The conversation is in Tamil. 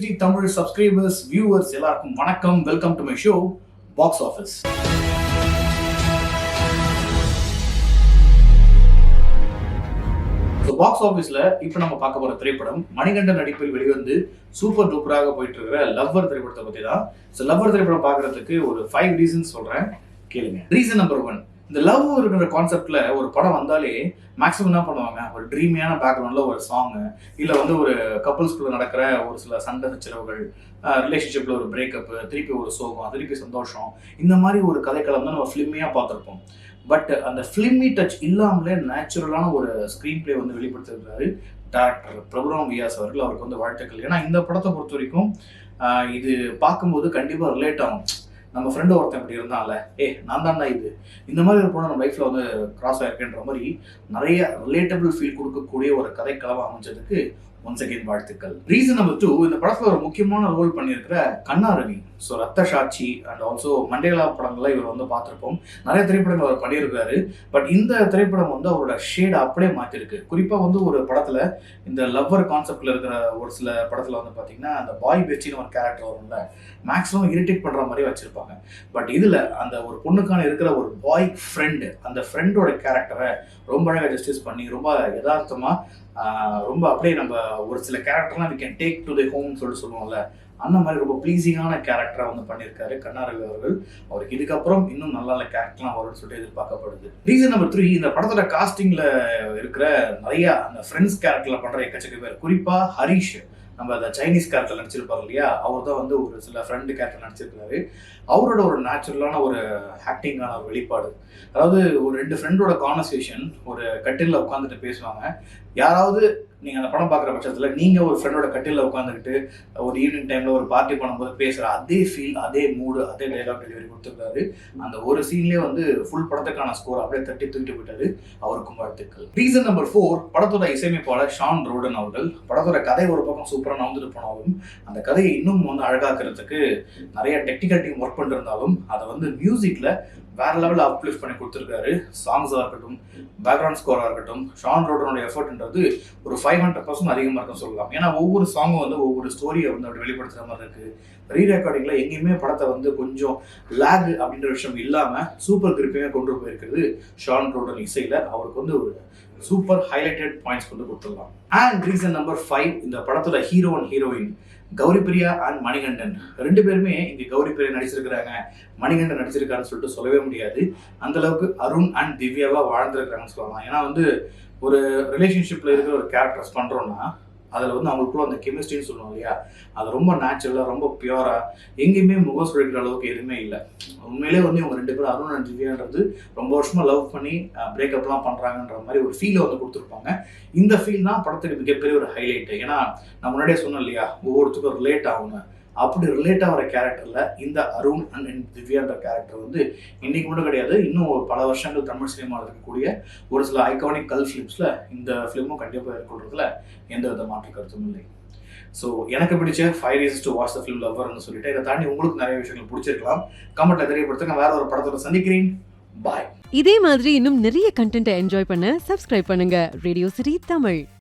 சிட்டி தமிழ் சப்ஸ்கிரைபர்ஸ் வியூவர்ஸ் எல்லாருக்கும் வணக்கம். Welcome to my show box office box ஆஃபீஸில் இப்போ நம்ம பார்க்க போகிற திரைப்படம் மணிகண்டன் நடிப்பில் வெளிவந்து சூப்பர் டூப்பராக போயிட்டு இருக்கிற லவ்வர் திரைப்படத்தை பற்றி தான் ஸோ லவ்வர் திரைப்படம் பார்க்கறதுக்கு ஒரு ஃபைவ் ரீசன்ஸ் சொல்கிறேன் கேளுங்க. ரீசன் நம்பர் ஒன் இந்த லவ் இருக்கிற கான்செப்ட்ல ஒரு படம் வந்தாலே மேக்ஸிமம் என்ன பண்ணுவாங்க? ஒரு ட்ரீமியான பேக்ரவுண்ட்ல ஒரு சாங்கு இல்லை வந்து ஒரு கப்புள்ஸ்குள்ள நடக்கிற ஒரு சில சண்டை சச்சரவுகள் ரிலேஷன்ஷிப்ல ஒரு பிரேக்கப் திருப்பி ஒரு சோகம் திருப்பி சந்தோஷம் இந்த மாதிரி ஒரு கதைக்களம் தான் நம்ம ஃபிலிமியாக பார்த்துருப்போம். பட் அந்த ஃபிலிமி டச் இல்லாமலே நேச்சுரலான ஒரு ஸ்க்ரீன் பிளே வந்து வெளிப்படுத்திருக்கிறாரு டேரக்டர் பிரபுராம் வியாஸ் அவர்கள். அவருக்கு வந்து வாழ்த்துக்கள். ஏன்னா இந்த படத்தை பொறுத்த வரைக்கும் இது பார்க்கும்போது கண்டிப்பாக ரிலேட் ஆகும். நம்ம ஃப்ரெண்டு ஒருத்தன் இப்படி இருந்தான்ல ஏ நான் தான்டா இது. இந்த மாதிரி ஒரு பொண்ணு நம்ம லைஃப்ல வந்து கிராஸ் ஆயிருக்குன்ற மாதிரி நிறைய ரிலேட்டபிள் ஃபீல் கொடுக்கக்கூடிய ஒரு கதைக்களம் அமைஞ்சதுக்கு ஒன்ஸ் அகேன் வாழ்த்துக்கள். ரீசன் நம்பர் டூ இந்த படத்துல ஒரு முக்கியமான ரோல் பண்ணியிருக்கிற கண்ணா ரவி. ஸோ ரத்த சாட்சி அண்ட் ஆல்சோ மண்டேலா படங்கள்லாம் இவர் வந்து பார்த்துருப்போம். நிறைய திரைப்படங்கள் அவர் பண்ணியிருக்காரு. பட் இந்த திரைப்படம் வந்து அவரோட ஷேடை அப்படியே மாற்றிருக்கு குறிப்பாக வந்து ஒரு படத்துல இந்த லவ்வர் கான்செப்டில் இருக்கிற ஒரு சில படத்துல வந்து பார்த்தீங்கன்னா அந்த பாய் பெச்சின்னு ஒரு கேரக்டர் வரும்ல மேக்ஸிமம் இரிட்டேட் பண்ணுற மாதிரி வச்சிருப்பாங்க. பட் இதில் அந்த ஒரு பொண்ணுக்கான இருக்கிற ஒரு பாய் ஃப்ரெண்டு அந்த ஃப்ரெண்டோட கேரக்டரை ரொம்ப அழகாக ஜஸ்டிஸ் பண்ணி ரொம்ப யதார்த்தமாக ரொம்ப அப்படியே நம்ம ஒரு சில கேரக்டர்லாம் we can take to the home சொல்லிட்டு சொல்லுவோம்ல. அந்த மாதிரி ரொம்ப ப்ளீஸிங்கான கேரக்டராக வந்து பண்ணியிருக்காரு கண்ணாரவி அவர்கள். அவருக்கு இதுக்கப்புறம் இன்னும் நல்ல நல்ல கேரக்டர்லாம் வரும்னு சொல்லிட்டு எதிர்பார்க்கப்படுது. ரீசன் நம்பர் த்ரீ இந்த படத்தோட காஸ்டிங்கில் இருக்கிற நிறைய அந்த ஃப்ரெண்ட்ஸ் கேரக்டரில் பண்ணுற எக்கச்சக்க பேர். குறிப்பாக ஹரிஷ். நம்ம அந்த சைனீஸ் கேரக்டர் நடிச்சிருப்பார் இல்லையா? அவர் தான் வந்து ஒரு சில ஃப்ரெண்டு கேரக்டர் நடிச்சிருக்காரு. அவரோட ஒரு நேச்சுரலான ஒரு ஆக்டிங்கான ஒரு வெளிப்பாடு. அதாவது ஒரு ரெண்டு ஃப்ரெண்டோட கான்வர்சேஷன் ஒரு கட்டிலில் உட்காந்துட்டு பேசுவாங்க. யாராவது நீங்கள் அந்த படம் பார்க்குற பட்சத்தில் நீங்கள் ஒரு ஃப்ரெண்டோட கட்டிலில் உட்காந்துக்கிட்டு ஒரு ஈவினிங் டைமில் ஒரு பார்ட்டி பண்ணும்போது பேசுகிற அதே ஃபீல் அதே மூடு அதே டைலாக் டெலிவரி கொடுத்துருக்காரு. அந்த ஒரு சீன்லேயே வந்து ஃபுல் படத்துக்கான ஸ்கோர் அப்படியே தட்டி தூக்கிட்டு போயிட்டாரு அவருக்கும் வாழ்த்துக்கள். ரீசன் நம்பர் ஃபோர் படத்தோட இசையமைப்பாளர் ஷான் ரோடன் அவர்கள். படத்தோட கதை ஒரு பக்கம் சூப்பராக நடந்துட்டு போனாலும் அந்த கதையை இன்னும் வந்து அழகாக்குறதுக்கு நிறைய டெக்னிக்கல் டீம் ஒர்க் பண்ணிருந்தாலும் அதை வந்து மியூசிக்ல வேற லெவலில் அப்லிஃப்ட் பண்ணி கொடுத்துருக்காரு. சாங்ஸாக இருக்கட்டும் பேக்ரவுண்ட் ஸ்கோராக இருக்கட்டும் ஷான் ரோடனோட எஃபர்ட்ன்றது ஒரு ஃபைவ் ஹண்ட்ரட் பர்சன்ட் அதிகமாக இருக்கும் சொல்லலாம். ஏன்னா ஒவ்வொரு சாங்கும் வந்து ஒவ்வொரு ஸ்டோரியை வந்து அப்படி வெளிப்படுத்துகிற மாதிரி இருக்குது ரீ ரெக்கார்டிங்கில் எங்கேயுமே படத்தை வந்து கொஞ்சம் லேக் அப்படின்ற விஷயம் இல்லாமல் சூப்பர் கிரிப்பையுமே கொண்டு போயிருக்கிறது ஷான் ரோடன் இசையில். அவருக்கு வந்து ஒரு சூப்பர் ஹைலைட்டட் பாயிண்ட்ஸ் கொண்டு கொடுத்துடலாம். அண்ட் ரீசன் நம்பர் ஃபைவ் இந்த படத்தில் hero and heroine Gouri Priya and Manikandan. ரெண்டு பேருமே இங்க கௌரி பிரியா நடிச்சிருக்கிறாங்க மணிகண்டன் நடிச்சிருக்காருன்னு சொல்லிட்டு சொல்லவே முடியாது. அந்த அளவுக்கு அருண் அண்ட் திவ்யாவா வாழ்ந்திருக்கிறாங்கன்னு சொல்லலாம். ஏன்னா வந்து ஒரு ரிலேஷன்ஷிப்ல இருக்கிற ஒரு கேரக்டர்ஸ் பண்றோம்னா அதில் வந்து அவங்களுக்குள்ள அந்த கெமிஸ்ட்ரின்னு சொல்லுவோம் இல்லையா? அது ரொம்ப நேச்சுரலாக ரொம்ப பியூராக எங்கேயுமே முகம் சுழிக்கிற அளவுக்கு எதுவுமே இல்லை. உண்மையிலே வந்து இவங்க ரெண்டு பேரும் அருண் அண்ட் திவ்யான்றது ரொம்ப வருஷமாக லவ் பண்ணி பிரேக்கப்லாம் பண்ணுறாங்கன்ற மாதிரி ஒரு ஃபீலை வந்து கொடுத்துருப்பாங்க. இந்த ஃபீல் தான் படத்துக்கு மிகப்பெரிய ஒரு ஹைலைட்டு ஏன்னா நான் முன்னாடியே சொன்னேன் இல்லையா? ஒவ்வொருத்துக்கும் ரிலேட் ஆகுங்க அப்படி ரிலேட் ஆகிற கேரக்டரில் இந்த அருண் அண்ட் திவ்யான்ற கேரக்டர் வந்து இன்னைக்கு மட்டும் கிடையாது. இன்னும் ஒரு பல வருஷங்கள் தமிழ் சினிமாவில் இருக்கக்கூடிய ஒரு சில ஐகானிக் கல் ஃபிலிம்ஸில் இந்த ஃபிலிமும் கண்டிப்பாக ஏற்படுறதுல எந்த வித மாற்று கருத்தும் இல்லை. ஸோ எனக்கு பிடிச்ச five reasons to watch the film லவ்வர்னு சொல்லிட்டு இதை தாண்டி உங்களுக்கு நிறைய விஷயங்கள் பிடிச்சிருக்கலாம். கமெண்ட்ல தெரியப்படுத்துங்க வேற ஒரு படத்தோட சந்திக்கிறேன். பாய் இதே மாதிரி இன்னும் நிறைய கண்டென்ட்டை என்ஜாய் பண்ண சப்ஸ்கிரைப் பண்ணுங்க. ரேடியோ சிரி தமிழ்